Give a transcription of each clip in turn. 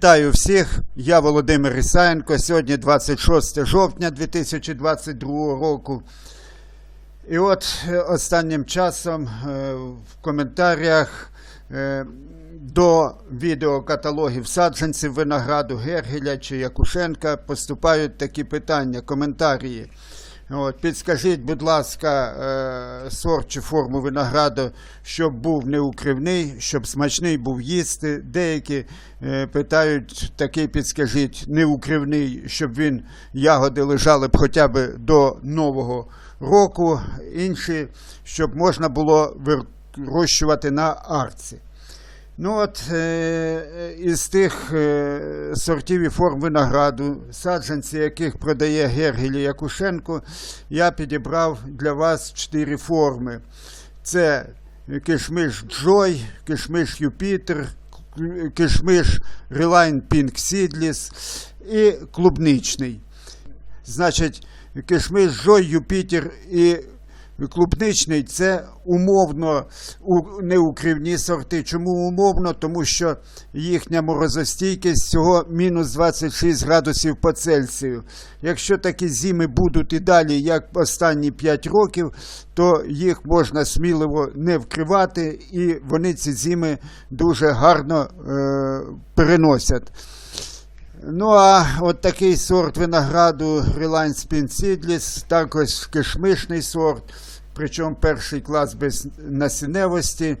Вітаю всіх. Я Володимир Ісаєнко. Сьогодні 26 жовтня 2022 року. І от е, останнім часом е, в коментарях е, до відеокаталогів саджанців винограду Гергеля чи Якушенка поступають такі питання, коментарі. От, підскажіть, будь ласка, е, сорт чи форму винограду, щоб був неукривний, щоб смачний був їсти. Деякі е, питають, такий підскажіть, неукривний, щоб він ягоди лежали б хоча б до Нового року. Інші, щоб можна було вирощувати на арці. Ну от е, із тих е, сортів і форм винограду, саджанці, яких продає Гергелі Якушенко, я підібрав для вас чотири форми. Це кишмиш Джой, кишмиш Юпітер, кишмиш Reline Pink Seedless і клубничний. Значить, кишмиш Джой, Юпітер і клубничний це умовно неукривні сорти. Чому умовно? Тому що їхня морозостійкість всього мінус 26 градусів по Цельсію. Якщо такі зими будуть і далі, як останні 5 років, то їх можна сміливо не вкривати, і вони ці зими дуже гарно е, переносять. Ну, а от такий сорт винограду Reliance Pin Seedless, також кишмишний сорт, причому перший клас без насінневості.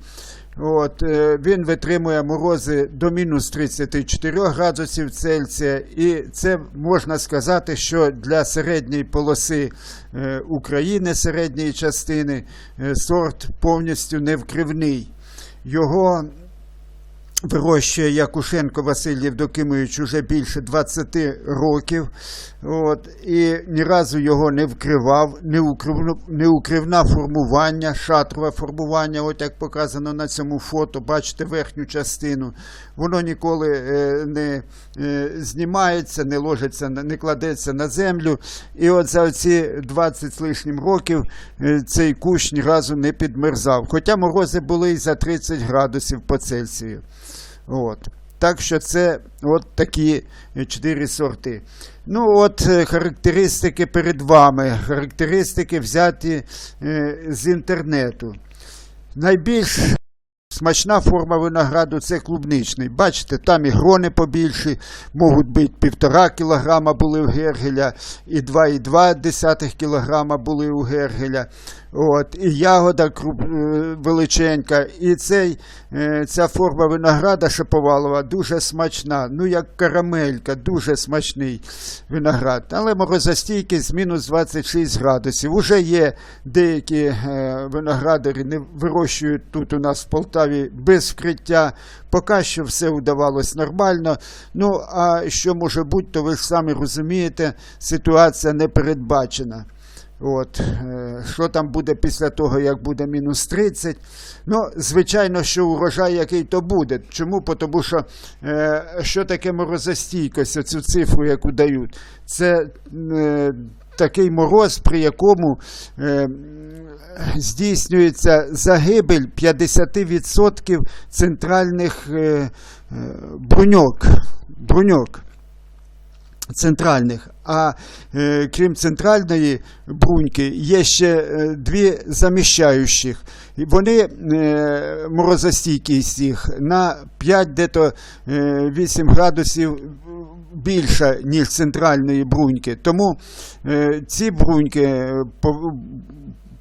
От, е, він витримує морози до мінус 34 градусів Цельсія, і це можна сказати, що для середньої полоси е, України, середньої частини, е, сорт повністю невкривний. Його вирощує Якушенко Василь Євдокимович уже більше 20 років. От, і ні разу його не вкривав, неукривно- неукривна формування, шатрове формування, от як показано на цьому фото, бачите верхню частину. Воно ніколи е, не е, знімається, не ложиться, не кладеться на землю. І от за ці 20 з лишнім років е, цей кущ ні разу не підмерзав. Хоча морози були і за 30 градусів по Цельсію. От. Так що це от такі чотири сорти. Ну, от е, характеристики перед вами. Характеристики взяті е, з інтернету. Найбільш смачна форма винограду це клубничний. Бачите, там і грони побільші, можуть бути півтора кілограма були у Гергеля, і 2,2 кілограма були у Гергеля. От, і ягода круп- е, величенька. І цей, е, ця форма винограда шиповалова дуже смачна, ну як карамелька, дуже смачний виноград. Але морозостійкість мінус 26 градусів. Уже є деякі е, виноградарі, не вирощують тут у нас в Полтаві без вкриття. Поки що все удавалось нормально. Ну, а що може бути, то ви ж самі розумієте, ситуація не передбачена. От, е, що там буде після того, як буде мінус 30. Ну, звичайно, що урожай який то буде. Чому? Тому що е, що таке морозостійкость, оцю цифру, яку дають? Це е, такий мороз, при якому здійснюється загибель 50% центральних бруньок. бруньок центральних. А е, крім центральної бруньки, є ще е, дві заміщаючих. Вони е, морозостійкість їх на 5 дето е, 8 градусів більша, ніж центральної бруньки. Тому е, ці бруньки е, пов-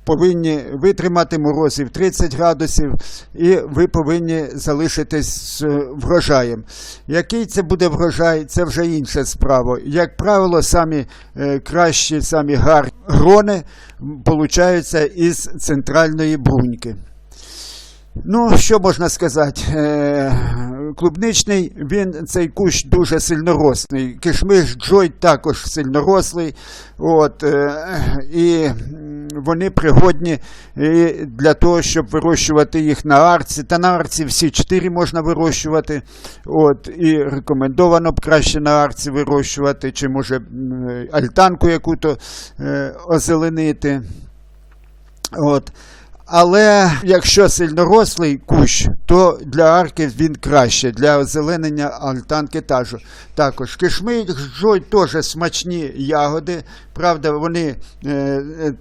повинні витримати морозів 30 градусів, і ви повинні залишитись з врожаєм. Який це буде врожай, це вже інша справа. Як правило, самі е, кращі, самі гарні грони получаються із центральної бруньки. Ну, що можна сказати? Е, клубничний, він цей кущ дуже сильнорослий. Кишмиш Джой також сильнорослий. От, е, і вони пригодні для того, щоб вирощувати їх на арці. Та на арці всі чотири можна вирощувати. От, і рекомендовано б краще на арці вирощувати, чи може альтанку яку-то е, озеленити. От. Але якщо сильнорослий кущ, то для арки він краще, для озеленення альтанки. Також кишмиш жой теж смачні ягоди. Правда, вони е, е,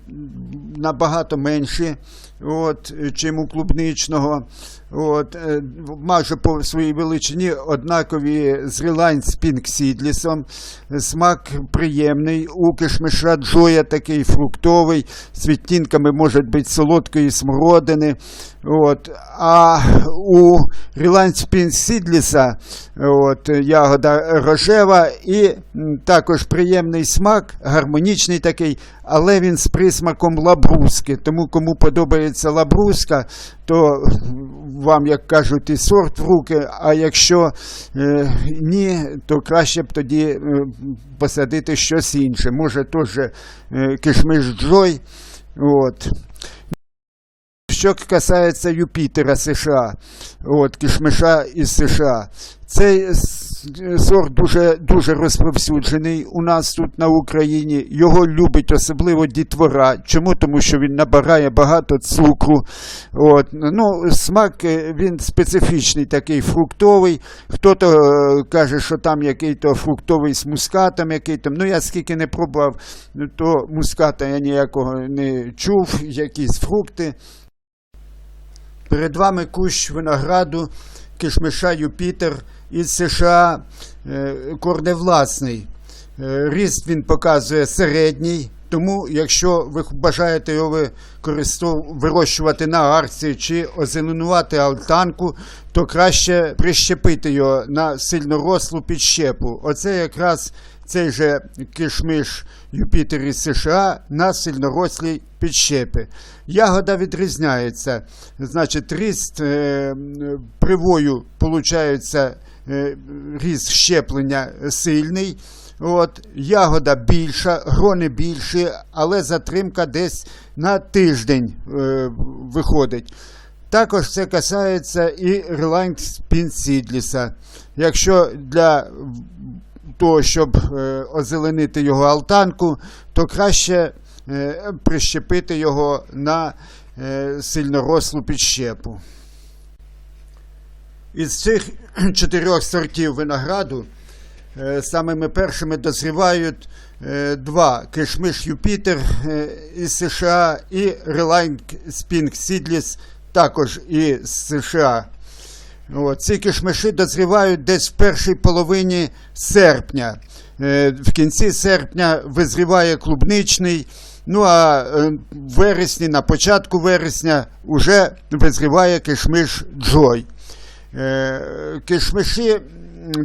набагато менші, от, чим у клубничного. От, е, майже по своїй величині однакові з Reliance Pink Seedless. Смак приємний. У кишмиша Джоя такий фруктовий, з відтінками може бути солодкої смородини. От. А у Pink Seedless от, ягода рожева і також приємний смак, гармонічний такий, але він з присмаком лабруски. Тому кому подобається лабруска, то вам, як кажуть, і сорт в руки, а якщо е, ні, то краще б тоді е, посадити щось інше. Може теж е, кишмиш Джой. От. Що касається Юпітера США, от, кишмиша із США, цей сорт дуже, дуже розповсюджений у нас тут на Україні. Його любить особливо дітвора. Чому? Тому що він набирає багато цукру. От. Ну, смак е, він специфічний, такий фруктовий. Хто-то е, каже, що там який-то фруктовий з мускатом, який там. Ну, я скільки не пробував, то муската я ніякого не чув, якісь фрукти. Перед вами кущ винограду кишмиша Юпітер із США е, корневласний. Е, Ріст він показує середній, тому якщо ви бажаєте його вирощувати на арці чи озеленувати альтанку, то краще прищепити його на сильнорослу підщепу. Оце якраз цей же кишмиш Юпітер із США на сильнорослій підщепи. Ягода відрізняється. Значить, ріст е, привою получається е, ріст щеплення сильний. От, ягода більша, грони більші, але затримка десь на тиждень е, виходить. Також це касається і Pin Seedless. Якщо для того, щоб е, озеленити його алтанку, то краще е, прищепити його на е, сильнорослу підщепу. Із цих чотирьох сортів винограду самими першими дозрівають е, два кишмиш Юпітер е, із США і Reliant Spink Seedless також із США. От, ці кишмиші дозрівають десь в першій половині серпня. Е, в кінці серпня визріває клубничний. Ну а е, в вересні, на початку вересня, вже визріває кишмиш Джой. Е, кишмиші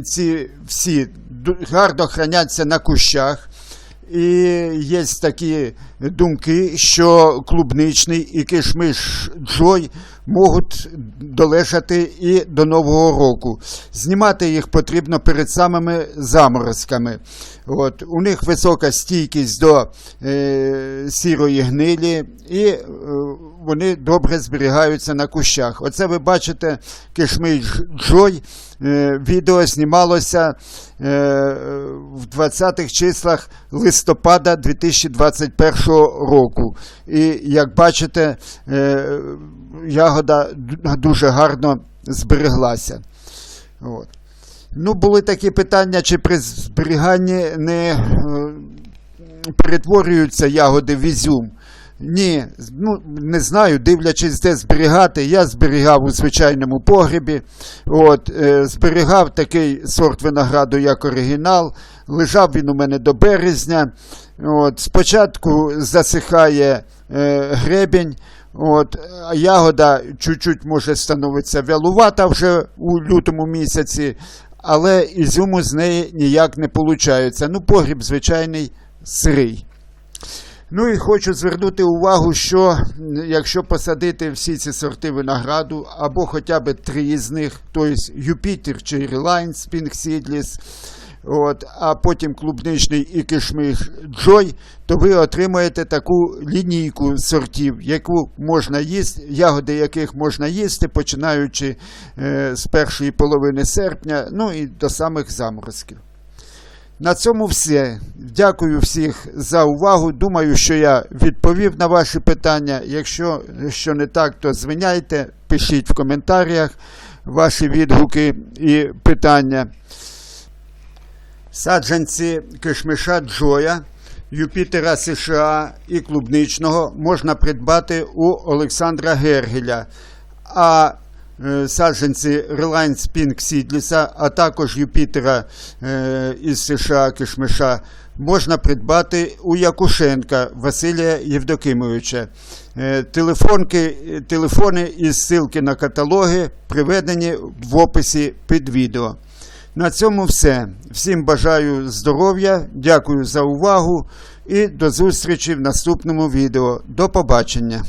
ці всі гарно храняться на кущах. І є такі думки, що клубничний і кишмиш Джой можуть долежати і до Нового року. Знімати їх потрібно перед самими заморозками. От, у них висока стійкість до е, сірої гнилі, і е, вони добре зберігаються на кущах. Оце ви бачите кишмиш Джой. Е, відео знімалося е, в 20-х числах листопада 2021 року. І як бачите, е, ягода дуже гарно збереглася. От. Ну, були такі питання, чи при зберіганні не перетворюються ягоди в ізюм. Ні, ну не знаю, дивлячись, де зберігати. Я зберігав у звичайному погребі. От, е, зберігав такий сорт винограду, як оригінал. Лежав він у мене до березня. От, спочатку засихає е, гребінь. От, ягода чуть-чуть може становитися вялувата вже у лютому місяці, але ізюму з неї ніяк не виходить. Ну, погріб звичайний сирий. Ну і хочу звернути увагу, що якщо посадити всі ці сорти винограду, або хоча б три з них, тобто Юпітер чи Reliance Pink Seedless, от, а потім клубничний і кишмиш Джой, то ви отримаєте таку лінійку сортів, яку можна їсти, ягоди яких можна їсти, починаючи е, з першої половини серпня, ну і до самих заморозків. На цьому все. Дякую всіх за увагу. Думаю, що я відповів на ваші питання. Якщо що не так, то звиняйте, пишіть в коментарях ваші відгуки і питання. Саджанці кишмиша Джоя, Юпітера США і клубничного можна придбати у Олександра Гергеля. А саджанці Reliance Pink Seedless, а також Юпітера е, із США кишмиша можна придбати у Якушенка Василія Євдокимовича. Е, Телефонки, е, телефони і ссылки на каталоги приведені в описі під відео. На цьому все. Всім бажаю здоров'я, дякую за увагу і до зустрічі в наступному відео. До побачення.